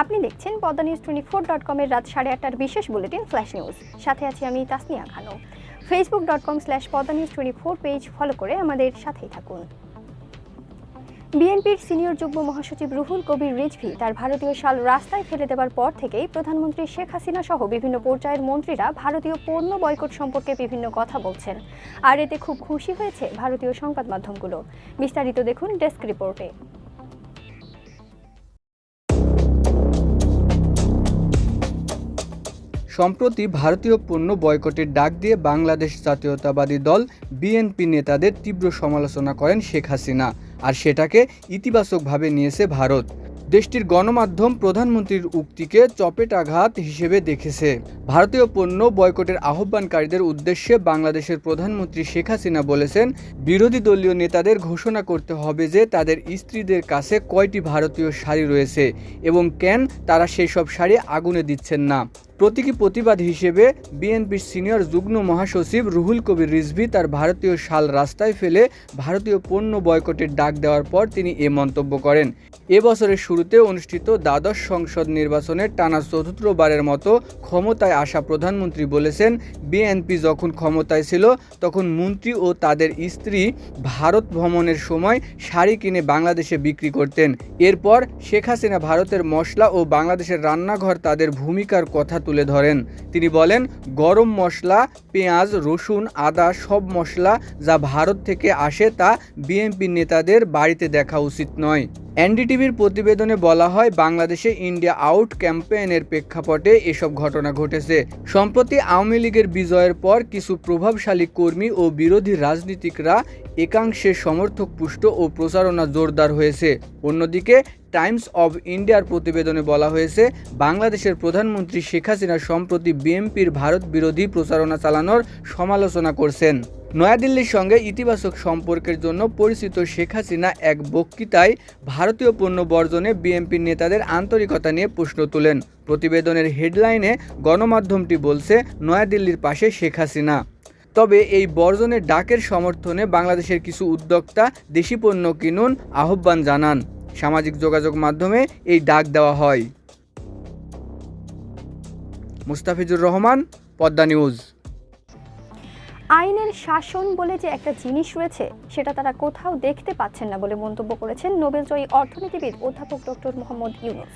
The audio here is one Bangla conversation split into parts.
আপনি দেখছেন Padma news twenty four dot কমের রাত সাড়ে আটটার বিশেষ বুলেটিন ফ্ল্যাশ নিউজ সাথে আছি আমি তাসনিয়া খানো Facebook dot com slash Padma news twenty four page follow করে আমাদের সাথেই থাকুন। বিএনপির সিনিয়র যুগ্ম মহাসচিব রুহুল কবির রিজভি তার ভারতীয় শাল রাস্তায় ফেলে দেওয়ার পর থেকেই প্রধানমন্ত্রী শেখ হাসিনা সহ বিভিন্ন পর্যায়ের মন্ত্রীরা ভারতীয় পণ্য বয়কট সম্পর্কে বিভিন্ন কথা বলছেন। আর এতে খুব খুশি হয়েছে ভারতীয় সংবাদ মাধ্যমগুলো। বিস্তারিত দেখুন ডেস্ক রিপোর্টে। সম্প্রতি ভারতীয় পণ্য বয়কটের ডাক দিয়ে বাংলাদেশ জাতীয়তাবাদী দল বিএনপি নেতাদের তীব্র সমালোচনা করেন শেখ হাসিনা। আর সেটাকে ইতিবাচকভাবে নিয়েছে ভারত। দেশটির গণমাধ্যম প্রধানমন্ত্রীর উক্তিকে চপেটাঘাত হিসেবে দেখেছে। ভারতীয় পণ্য বয়কটের আহ্বানকারীদের উদ্দেশ্যে বাংলাদেশের প্রধানমন্ত্রী শেখ হাসিনা বলেছেন, বিরোধী দলীয় নেতাদের ঘোষণা করতে হবে যে তাদের স্ত্রীদের কাছে কয়টি ভারতীয় শাড়ি রয়েছে এবং কেন তারা সেই সব শাড়ি আগুনে দিচ্ছেন না। প্রতীকী প্রতিবাদ হিসেবে বিএনপির সিনিয়র যুগ্ম মহাসচিব রুহুল কবির রিজভি তার ভারতীয় শাল রাস্তায় ফেলে ভারতীয় পণ্য বয়কটের ডাক দেওয়ার পর তিনি এ মন্তব্য করেন। এ বছরের শুরুতে অনুষ্ঠিত দ্বাদশ সংসদ নির্বাচনে টানা চতুর্থবারের মতো ক্ষমতায় আসা প্রধানমন্ত্রী বলেছেন, বিএনপি যখন ক্ষমতায় ছিল, তখন মন্ত্রী ও তাদের স্ত্রী ভারত ভ্রমণের সময় শাড়ি কিনে বাংলাদেশে বিক্রি করতেন। এরপর শেখ হাসিনা ভারতের মশলা ও বাংলাদেশের রান্নাঘর তাদের ভূমিকার কথা তুলে ধরেন। তিনি বলেন, গরম মশলা, পেঁয়াজ, রসুন, আদা সব মশলা যা ভারত থেকে আসে তা বিএনপি নেতাদের বাড়িতে দেখা উচিত নয়। এনডিটিভির প্রতিবেদনে বলা হয়, বাংলাদেশে ইন্ডিয়া আউট ক্যাম্পেইনের প্রেক্ষাপটে এসব ঘটনা ঘটেছে। সম্প্রতি আওয়ামী লীগের বিজয়ের পর কিছু প্রভাবশালী কর্মী ও বিরোধী রাজনীতিকরা একাংশে সমর্থক পুষ্ট ও প্রচারণা জোরদার হয়েছে। অন্যদিকে, টাইমস অব ইন্ডিয়ার প্রতিবেদনে বলা হয়েছে, বাংলাদেশের প্রধানমন্ত্রী শেখ হাসিনা সম্প্রতি বিএনপির ভারত বিরোধী প্রচারণা চালানোর সমালোচনা করছেন। নয়াদিল্লির সঙ্গে ইতিবাচক সম্পর্কের জন্য পরিচিত শেখ হাসিনা এক বক্তৃতায় ভারতীয় পণ্য বর্জনে বিএনপির নেতাদের আন্তরিকতা নিয়ে প্রশ্ন তোলেন। প্রতিবেদনের হেডলাইনে গণমাধ্যমটি বলছে, নয়াদিল্লির পাশে শেখ হাসিনা। তবে এই বর্জনের ডাকের সমর্থনে বাংলাদেশের কিছু উদ্যোক্তা দেশি পণ্য কিনুন আহ্বান জানান। সামাজিক যোগাযোগ মাধ্যমে এই ডাক দেওয়া হয়। মুস্তাফিজুর রহমান, পদ্মা নিউজ। আইনের শাসন বলে যে একটা জিনিস রয়েছে, সেটা তারা কোথাও দেখতে পাচ্ছেন না বলে মন্তব্য করেছেন নোবেলজয়ী অর্থনীতিবিদ অধ্যাপক ডক্টর মোহাম্মদ ইউনুস।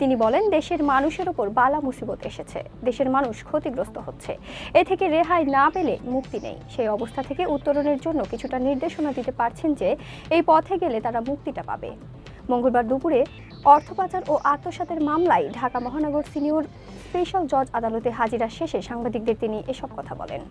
তিনি বলেন, দেশের মানুষের ওপর বালা মুসিবত এসেছে, দেশের মানুষ ক্ষতিগ্রস্ত হচ্ছে। এ থেকে রেহাই না পেলে মুক্তি নেই। সেই অবস্থা থেকে উত্তরণের জন্য কিছুটা নির্দেশনা দিতে পারছেন যে, এই পথে গেলে তারা মুক্তিটা পাবে। মঙ্গলবার দুপুরে অর্থ পাচার ও আত্মসাতের মামলায় ঢাকা মহানগর সিনিয়র স্পেশাল জজ আদালতে হাজিরা শেষে সাংবাদিকদের তিনি এসব কথা বলেন।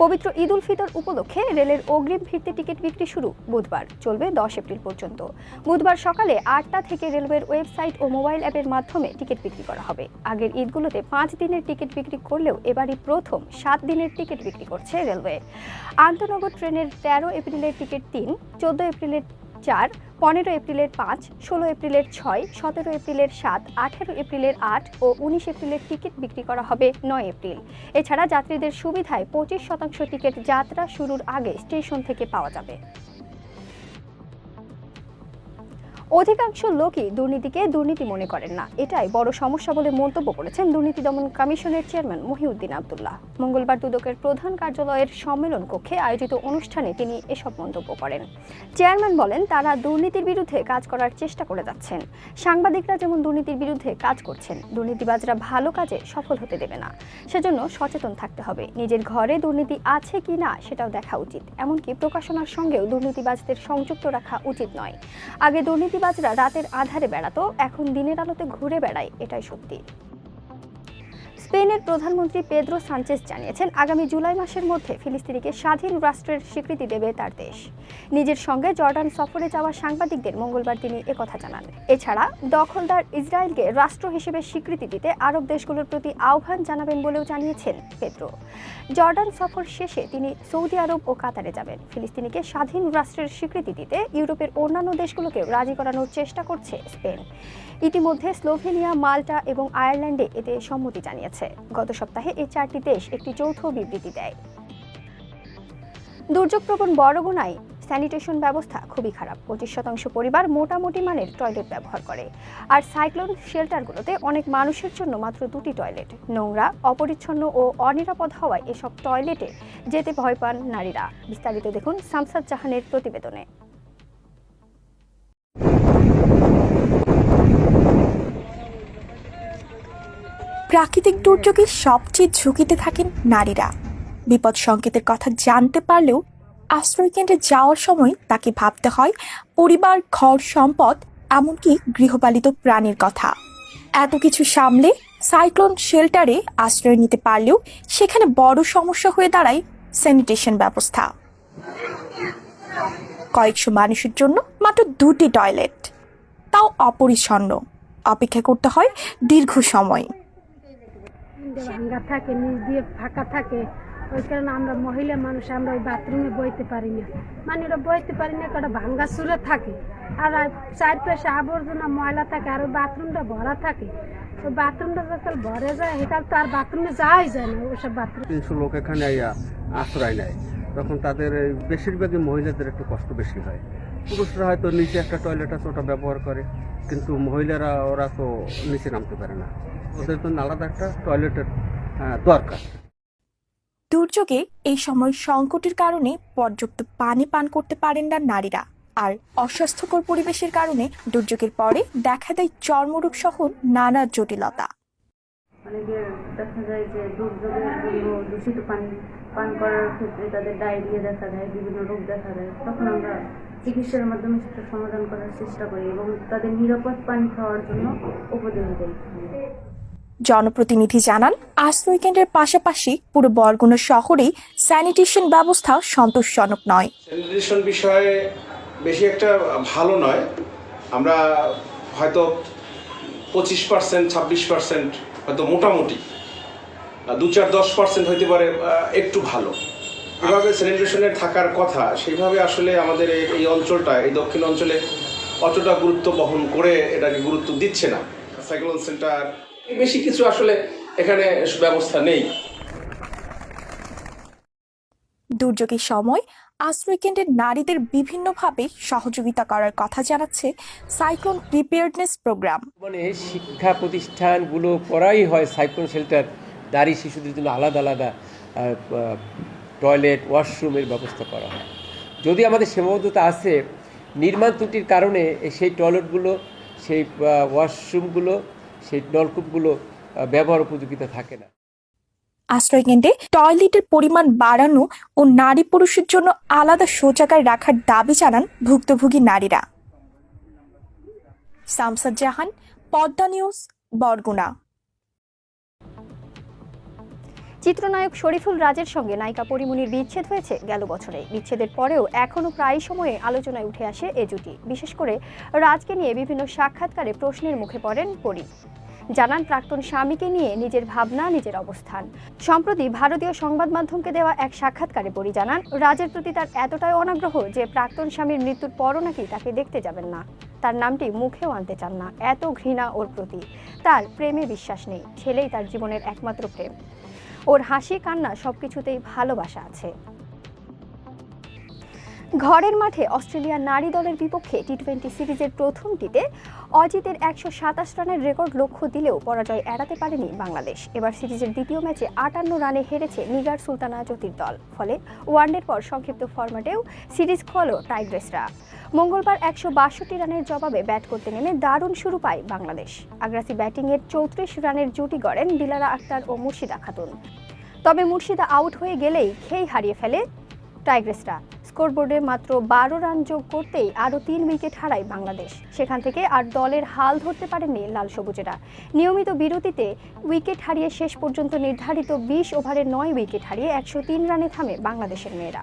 পবিত্র ঈদ উল ফিতর উপলক্ষে রেলের অগ্রিম ফিরতে টিকিট বিক্রি শুরু বুধবার, চলবে দশ এপ্রিল পর্যন্ত। বুধবার সকালে আটটা থেকে রেলওয়ের ওয়েবসাইট ও মোবাইল অ্যাপের মাধ্যমে টিকিট বিক্রি করা হবে। আগের ঈদগুলোতে পাঁচ দিনের টিকিট বিক্রি করলেও এবারই প্রথম সাত দিনের টিকিট বিক্রি করছে রেলওয়ে। আন্তনগর ট্রেনের তেরো এপ্রিলের টিকিট তিন, চোদ্দ এপ্রিলের চার, পনেরো এপ্রিলের পাঁচ, ষোলো এপ্রিলের ছয়, সতেরো এপ্রিলের সাত, আঠেরো এপ্রিলের আট ও উনিশ এপ্রিলের টিকিট বিক্রি করা হবে নয় এপ্রিল। এছাড়া যাত্রীদের সুবিধায় পঁচিশ শতাংশ টিকিট যাত্রা শুরুর আগে স্টেশন থেকে পাওয়া যাবে। অধিকাংশ লোকই দুর্নীতিকে দুর্নীতি মনে করেন না। এটাই বড় সমস্যা বলে মন্তব্য করেছেন দুর্নীতি দমন কমিশনের চেয়ারম্যান মহিউদ্দিন আবদুল্লাহ। মঙ্গলবার দুদকের প্রধান কার্যালয়ের সম্মেলন কক্ষে আয়োজিত অনুষ্ঠানে তিনি এসব মন্তব্য করেন। চেয়ারম্যান বলেন, তারা দুর্নীতির বিরুদ্ধে কাজ করার চেষ্টা করে যাচ্ছেন। সাংবাদিকরা যেমন দুর্নীতির বিরুদ্ধে কাজ করছেন, দুর্নীতিবাজরা ভালো কাজে সফল হতে দেবে না। সেজন্য সচেতন থাকতে হবে। নিজের ঘরে দুর্নীতি আছে কি না সেটাও দেখা উচিত। এমনকি প্রকাশনার সঙ্গেও দুর্নীতিবাজদের সংযুক্ত রাখা উচিত নয়। আগে দুর্নীতিবাজরা রাতের আধারে বেড়াতো এখন দিনের আলোতে ঘুরে বেড়ায় এটাই সত্যি। স্পেনের প্রধানমন্ত্রী পেদ্রো সানচেস জানিয়েছেন, আগামী জুলাই মাসের মধ্যে ফিলিস্তিনিকে স্বাধীন রাষ্ট্রের স্বীকৃতি দেবে তার দেশ। নিজের সঙ্গে জর্ডান সফরে যাওয়া সাংবাদিকদের মঙ্গলবার তিনি একথা জানান। এছাড়া দখলদার ইসরায়েলকে রাষ্ট্র হিসেবে স্বীকৃতি দিতে আরব দেশগুলোর প্রতি আহ্বান জানাবেন বলেও জানিয়েছেন পেদ্রো। জর্ডান সফর শেষে তিনি সৌদি আরব ও কাতারে যাবেন। ফিলিস্তিনিকে স্বাধীন রাষ্ট্রের স্বীকৃতি দিতে ইউরোপের অন্যান্য দেশগুলোকেও রাজি করানোর চেষ্টা করছে স্পেন। ইতিমধ্যে স্লোভেনিয়া, মাল্টা এবং আয়ারল্যান্ডে এতে সম্মতি জানিয়েছে। করেছে গত সপ্তাহে এই চারটি দেশ একটি যৌথ বিবৃতি দেয়। দুর্যোগপ্রবণ বড়গুনায় স্যানিটেশন ব্যবস্থা খুবই খারাপ। পঁচিশ শতাংশ পরিবার মোটামুটি মানের টয়লেট ব্যবহার করে। আর সাইক্লোন শেল্টারগুলোতে অনেক মানুষের জন্য মাত্র দুটি টয়লেট। নোংরা, অপরিচ্ছন্ন ও অনিরাপদ হওয়ায় এসব টয়লেটে যেতে ভয় পান নারীরা। বিস্তারিত দেখুন সামসাদ জাহানের প্রতিবেদনে। প্রাকৃতিক দুর্যোগে সবচেয়ে ঝুঁকিতে থাকেন নারীরা। বিপদ সংকেতের কথা জানতে পারলেও আশ্রয়কেন্দ্রে যাওয়ার সময় তাকে ভাবতে হয়, পরিবার, ঘর, সম্পদ, এমনকি গৃহপালিত প্রাণীর কথা। এত কিছু সামলে সাইক্লোন শেল্টারে আশ্রয় নিতে পারলেও সেখানে বড় সমস্যা হয়ে দাঁড়ায় স্যানিটেশন ব্যবস্থা। কয়েকশো মানুষের জন্য মাত্র দুটি টয়লেট। তাও অপরিচ্ছন্ন। অপেক্ষা করতে হয় দীর্ঘ সময়। ভাঙ্গা থাকে, নিচ দিয়ে ফাঁকা থাকে, ওই কারণে আমরা মহিলা মানুষ, আমরা ওই বাথরুমে বইতে পারি না। মানে ওরা বইতে পারি না, কারণ ভাঙ্গা সুরে থাকে। আর চারপাশে আবর্জনা ময়লা থাকে, আর ওই বাথরুমটা ভরা থাকে। ওই বাথরুমটা যখন ভরে যায় সেকাল তো আর বাথরুমে যাওয়াই যায় না ওসব বাথরুম। তিনশো লোক এখানে আশ্রয় নেয়। তখন তাদের বেশিরভাগই মহিলাদের একটু কষ্ট বেশি হয়। পুরুষরা হয়তো নিচে একটা টয়লেট আছে, ওটা ব্যবহার করে। কিন্তু মহিলারা, ওরা তো নিচে নামতে পারে না। ওদের জন্য আলাদা একটা টয়লেটের দরকার। দুর্যোগে এই সময় সংকটের কারণে পর্যাপ্ত পানি পান করতে পারেন না নারীরা। আর অস্বাস্থ্যকর পরিবেশের কারণে দুর্যোগের পরে দেখা দেয় চর্মরোগ সহ নানা জটিলতা। অনেকের দেখা যায় যে দুর্যোগের জন্য দূষিত পানি পান করার ক্ষেত্রে তাদের ডায়রিয়া দেখা দেয় বিভিন্ন রোগ দেখা দেয় তখন আমরা চিকিৎসার মাধ্যমে সেটা সমাধান করার চেষ্টা করি এবং তাদের নিরাপদ পানি খাওয়ার জন্য উপদেশ দিই জনপ্রতিনিধি জানান আশ্রয় কেন্দ্রের পাশাপাশি পুরো বরগুনা শহরেই স্যানিটেশন ব্যবস্থা সন্তোষজনক নয়। স্যানিটেশন বিষয়ে বেশি একটা ভালো নয়। আমরা হয়তো পঁচিশ পার্সেন্ট ছাব্বিশ পার্সেন্ট হয়তো মোটামুটি দু চার দশ পার্সেন্ট হইতে পারে একটু ভালো। এভাবে স্যানিটেশনের থাকার কথা, সেইভাবে আসলে আমাদের এই- এই অঞ্চলটা, এই দক্ষিণ অঞ্চলে অতটা গুরুত্ব বহন করে এটাকে গুরুত্ব দিচ্ছে না। সাইক্লোন সেন্টার বেশি কিছু আসলে এখানে ব্যবস্থা নেই? দুর্যোগের সময় আশ্রয় কেন্দ্রের নারীদের বিভিন্নভাবে সহযোগিতা করার কথা জানাচ্ছে সাইক্লোন প্রিপেয়ার্ডনেস প্রোগ্রাম মানে শিক্ষা প্রতিষ্ঠানগুলো করাই হয় সাইক্লোন শেল্টার নারী শিশুদের জন্য আলাদা আলাদা টয়লেট ওয়াশরুমের ব্যবস্থা করা হয়। যদি আমাদের সীমাবদ্ধতা আছে নির্মাণ ত্রুটির কারণে সেই টয়লেটগুলো সেই ওয়াশরুমগুলো সেই নলকূপগুলো ব্যবহার উপযোগিতা থাকে না। আশ্রয় কেন্দ্রে টয়লেটের পরিমাণ বাড়ানো ও নারী পুরুষের জন্য আলাদা শৌচাগার রাখার দাবি জানান ভুক্তভোগী নারীরা। সামসাদ জাহান, পদ্মা নিউজ, বরগুনা। চিত্রনায়ক শরীফুল রাজের সঙ্গে নায়িকা পরিমণির বিচ্ছেদ হয়েছে গেল বছরে। বিচ্ছেদের পরেও এখনও প্রায় সময়ে আলোচনায় উঠে আসে এ জুটি। বিশেষ করে রাজকে নিয়ে বিভিন্ন সাক্ষাৎকারে প্রশ্নের মুখে পড়েন পরি। জানান প্রাক্তন স্বামীকে নিয়ে নিজের ভাবনা, নিজের অবস্থান। সম্প্রতি ভারতীয় সংবাদ মাধ্যমকে দেওয়া এক সাক্ষাৎকারে পরি জানান, রাজের প্রতি তার এতটাই অনাগ্রহ যে প্রাক্তন স্বামীর মৃত্যুর পরও নাকি তাকে দেখতে যাবেন না। তার নামটি মুখেও আনতে চান না। এত ঘৃণা ওর প্রতি। তার প্রেমে বিশ্বাস নেই। ছেলেই তার জীবনের একমাত্র প্রেম। ওর হাসি কান্না সবকিছুতেই ভালোবাসা আছে। ঘরের মাঠে অস্ট্রেলিয়ার নারী দলের বিপক্ষে টি টোয়েন্টি সিরিজের প্রথমটিতে অজিতের একশো সাতাশ রানের রেকর্ড লক্ষ্য দিলেও পরাজয় এড়াতে পারেনি বাংলাদেশ। এবার সিরিজের দ্বিতীয় ম্যাচে আটান্ন রানে হেরেছে নিগার সুলতানা জ্যোতির দল, ফলে ওয়ানডের পর সংক্ষিপ্ত ফরম্যাটেও সিরিজ খোলো টাইগ্রেসরা। মঙ্গলবার একশো বাষট্টি রানের জবাবে ব্যাট করতে নেমে দারুণ শুরু পায় বাংলাদেশ। আগ্রাসী ব্যাটিংয়ের চৌত্রিশ রানের জুটি গড়েন দিলারা আক্তার ও মুর্শিদা খাতুন। তবে মুর্শিদা আউট হয়ে গেলেই খেই হারিয়ে ফেলে টাইগ্রেসরা। স্কোরবোর্ডে মাত্র বারো রান যোগ করতেই আরও তিন উইকেট হারায় বাংলাদেশ। সেখান থেকে আর দলের হাল ধরতে পারেননি লাল সবুজেরা। নিয়মিত বিরতিতে উইকেট হারিয়ে শেষ পর্যন্ত নির্ধারিত বিশ ওভারে নয় উইকেট হারিয়ে একশো তিন রানে থামে বাংলাদেশের মেয়েরা।